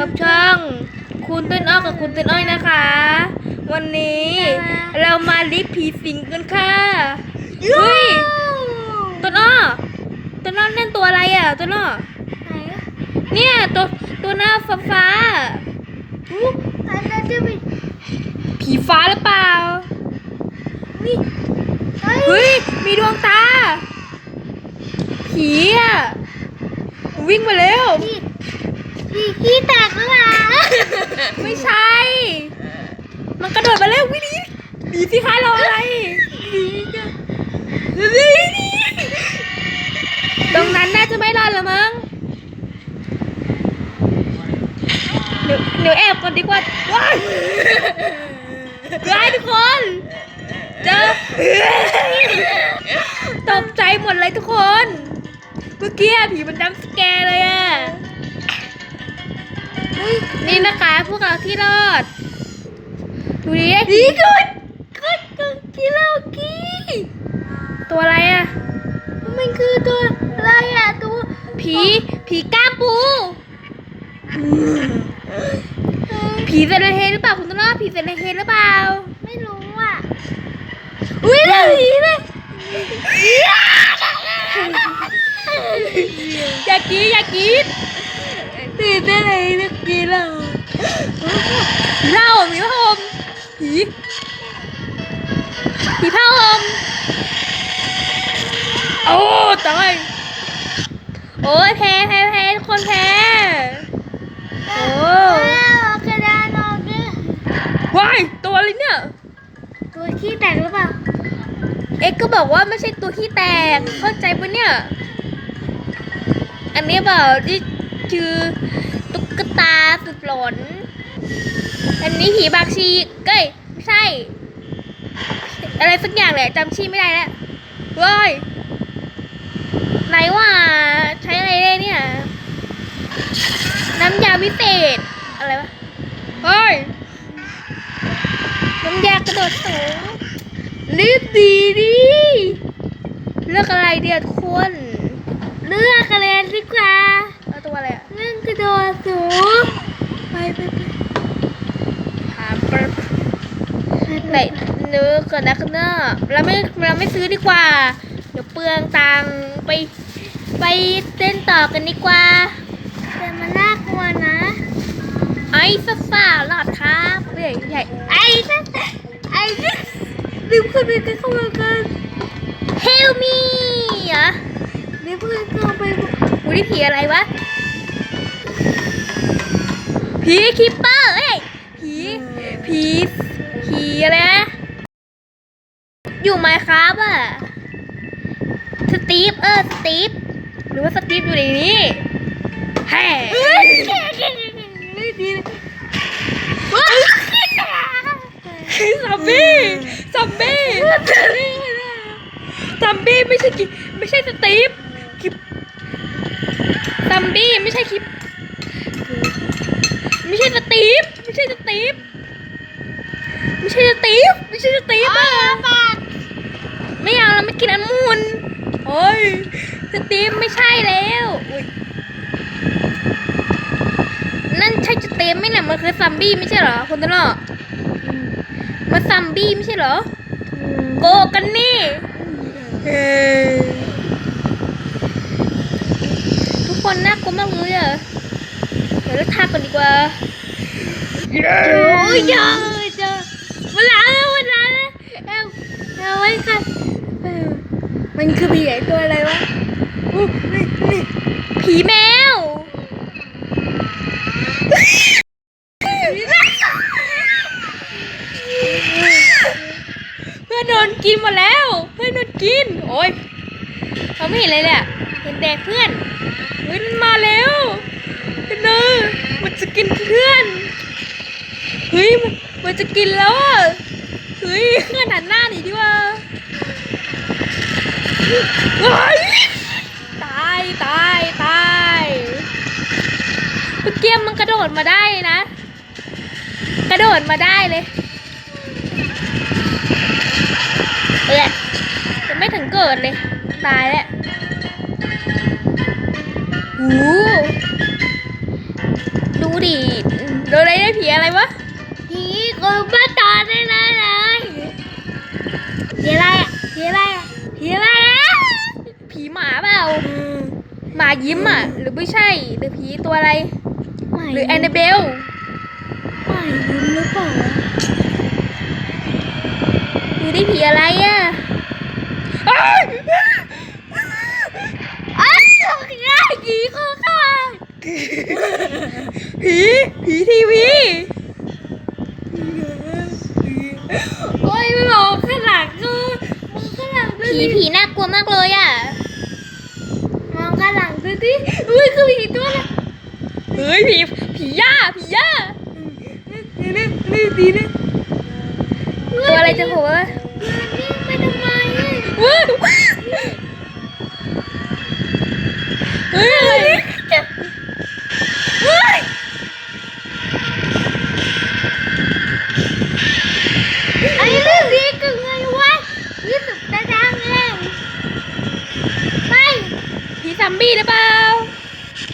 กับช่อง คุณต้นอ้อกับคุณต้นอ้อยนะคะ วันนี้เรามาลิฟผีสิงกันค่ะเฮ้ยต้นอ้อต้นอ้อเล่นตัวอะไรอะต้นอ้อไหนอะเนี่ยตัวตัวหน้าฟ้าฟ้าอู้อันนั้นจะเป็นๆผีฟ้าหรือเปล่าวิเฮ้ยเฮ้ยมีดวงตาผีอะวิ่งมาแล้วพี่พี่ ขี้แตกหรือเปล่าไม่ใช่ มันกระโดดมาแล้ววิ่งหนีหนีสิคะรออะไรหนีกันหนีหนีตรงนั้นน่าจะไม่รอดล้วมั้งเดี๋ยวแอบก่อนดีกว่าว้ายว้ายทุกคนเจอตกใจหมดเลยทุกคน เมื่อกี้ผีมันจำสแกเลยอะ นี่นะคะพวกเราที่รอด ดูดิผีกุดกุดกุดกิโลกี้ตัวอะไรอะมันคือตัวอะไรอะตัวผีผีก้ามปูผีเซเลเฮหรือเปล่าคุณต้นอ้อผีเซเลเฮหรือเปล่า ไม่รู้อะ อุ้ยเลยผีเลยอย่ากรีดอย่ากรีดตื่นได้เลยเมื่อ กี้เราเล่าผีผ้าห่มผีผีผ้าห่มโอ้ตายโอ้ยแพ้แพ้แพ้ทุกคนแพ้โอ้กระดานออกด้วยว้ายตัวอะไรเนี่ย ตัวขี้แตกหรือเปล่า เอ็กก็บอกว่าไม่ใช่ตัวขี้แตกเข้าใจปะเนี่ย อันนี้เปล่าที่คือ ตุ๊กตาสุดหลอนอันนี้ผีบากชีเก้ยไม่ใช่ อะไรสักอย่างแหละจำชื่อไม่ได้แล้วเว้ยไหนว่าใช้อะไรได้เนี่ย น้ำยาวิเศษ อะไรวะเฮ้ยน้ำยากระโดดสูงรีบดีดิเลือกอะไรเดียวทุกคน เลือกอะไรดีกว่า ตัวอะไรอะเรื่องกระโดดสูงไปไปไปหาปะไหนเนื้อกิดอะไรขึ้นเนอะเราไม่เราไม่ซื้อดีกว่า เดี๋ยวเปลืองตังไปไปเต้นต่อกันดีกว่าแต่มันน่ากลัวนะ ไอ้ฟ้าฟ้าหลอดครับใหญ่ใหญ่ไอ้นั่นไอ้นี่รีบขึ้นไปกันเข้ามากันเฮลมีอะรีบขึ้นเข้าไปอุ้ผีอะไรวะ ผีคิปเปอร์เอ้ยผีผีผีอะไรนะอยู่ไหมครับอะสตีฟเออสตีฟหรือว่าสตีฟอยู่ในนี้แฮ่ไม่ดีซอมบี้ซอมบี้ซอมบี้ไม่ใช่กิไม่ใช่สตีฟคิปซอมบี้ไม่ใช่คิป ตีฟไม่ใช่สตีฟไม่ใช่สตีฟไม่ใช่สตีฟอะไม่เอาเราไม่กินองุ่นโอ้ยสตีฟไม่ใช่แล้วอุ๊ยนั่นใช่สตีฟไหมเนี่ยมันคือซัมบี้ไม่ใช่เหรอคุณตลอดมันซัมบี้ไม่ใช่เหรอโกกันนี่เฮ้ยทุกคนน่ากลัวมากเลยอะเดี๋ยวเราทากันดีกว่า โอ้ยเจอเจอเวลาแล้วเวลาแล้วเอาเอาไว้ค่ะมันคือผีไอตัวอะไรวะอู้นี่นี่ผีแมวเพื่อนโดนกินหมดแล้ว เพื่อนโดนกิน โอ้ยเขาไม่เห็นเลยเนี่ยเห็นแต่เพื่อนเฮ้ยมันมาแล้วเนอมันจะกินเพื่อน เฮ้ยมันจะกินแล้วอะเฮ้ยเพื่อนหันหน้าหนีดีว่าเฮ้ยตายตายตายเมื่อกี้มันกระโดดมาได้นะ กระโดดมาได้เลยเอ้ยจะไม่ถึงเกิดเลย ตายแล้วหูดูดิ โดนอะไรวะผีค นบ้าตอนได้เลยเลยผีอะไรอะผีอะไรอะผีอะไรอะผีหมาเปล่าหมายิ้มอะ หรือไม่ใช่หรือผีตัวอะไร หรือแอนนาเบลไม่ยิ้มหรือเปล่าวะหรือได้ผีอะไรอะอ้าวอ้าวง่ายผีเข้าข้างผีผีทีวี ผีดิผีน่ากลัวมากเลยอะ มองข้างหลังดูดิอุ้ยคือผีตัวอะไรเฮ้ยผีผีย่าผีย่านี่นี่นี่ดีนี่ตัวอะไรจะโผล่